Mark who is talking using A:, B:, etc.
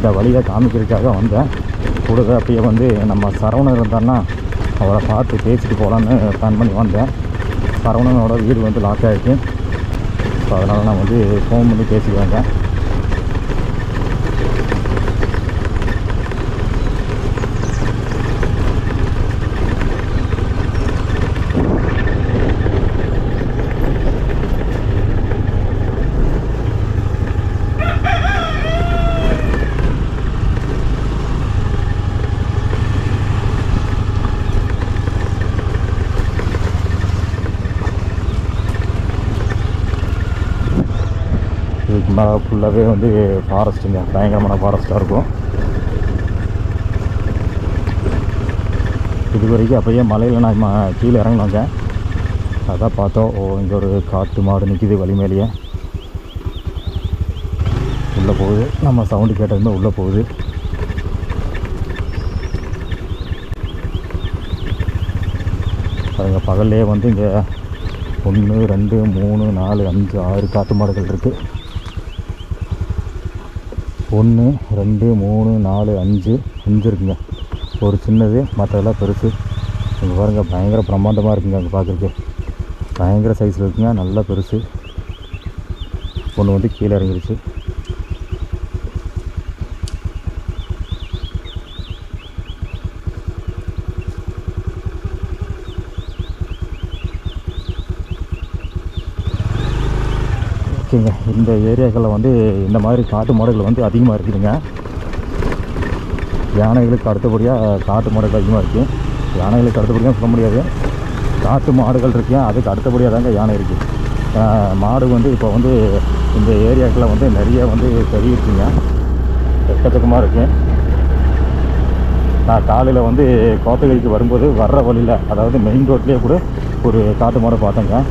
A: இந்த வழியில் காமிக்கிறதுக்காக வந்தேன். கூடுதல் அப்படியே வந்து நம்ம சரவணன் இருந்தான்னா அவரை பார்த்து பேசிட்டு போகலான்னு பிளான் பண்ணி வந்தேன். சரவணனோட வீடு வந்து லாக் ஆகிடுச்சு ஸோ அதனால் நான் வந்து ஃபோன் பண்ணி பேசிக்குவேங்க இதுக்கு மேலே ஃபுல்லாகவே வந்து ஃபாரஸ்ட்டுங்க பயங்கரமான ஃபாரஸ்ட்டாக இருக்கும். இது வரைக்கும் அப்போயே மலையில் நான் கீழே இறங்கினாங்க அதான் பார்த்தோம். ஓ இங்கே ஒரு காட்டு மாடு நிற்கிது வலிமேலேயே உள்ளே போகுது. நம்ம சவுண்டு கேட்டதுமே உள்ளே போகுது. பாருங்க பகல்லே வந்து இங்கே ஒன்று ரெண்டு மூணு நாலு அஞ்சு ஆறு காட்டு மாடுகள் இருக்குது ஒன்று ரெண்டு மூணு நாலு அஞ்சு அஞ்சு இருக்குங்க. ஒரு சின்னது மற்றதெல்லாம் பெருசு. இங்கே பாருங்க பயங்கர பிரம்மாண்டமாக இருக்குங்க அங்கே பார்க்குறதுக்கு பயங்கர சைஸில் இருக்குங்க நல்லா பெருசு. ஒன்று வந்து கீழே இறங்கிருச்சு. ஓகேங்க இந்த ஏரியாக்களில் வந்து இந்த மாதிரி காட்டு மாடுகள் வந்து அதிகமாக இருக்குதுங்க. யானைகளுக்கு அடுத்தபடியாக காட்டு மாடுகள் அதிகமாக இருக்குது யானைகளுக்கு அடுத்தபடியாக சொல்ல முடியாது. காட்டு மாடுகள் இருக்கு. அதுக்கு அடுத்தபடியாக தாங்க யானை இருக்குது மாடு வந்து இப்போ வந்து இந்த ஏரியாக்களில் வந்து நிறைய வந்து பெருகிருக்குங்க எக்கச்சக்கமாக இருக்குது நான் காலையில் வந்து கோத்தகிரிக்கு வரும்போது வர்ற வழியில் அதாவது மெயின் ரோட்லேயே கூட ஒரு காட்டு மாடு பார்த்தேங்க.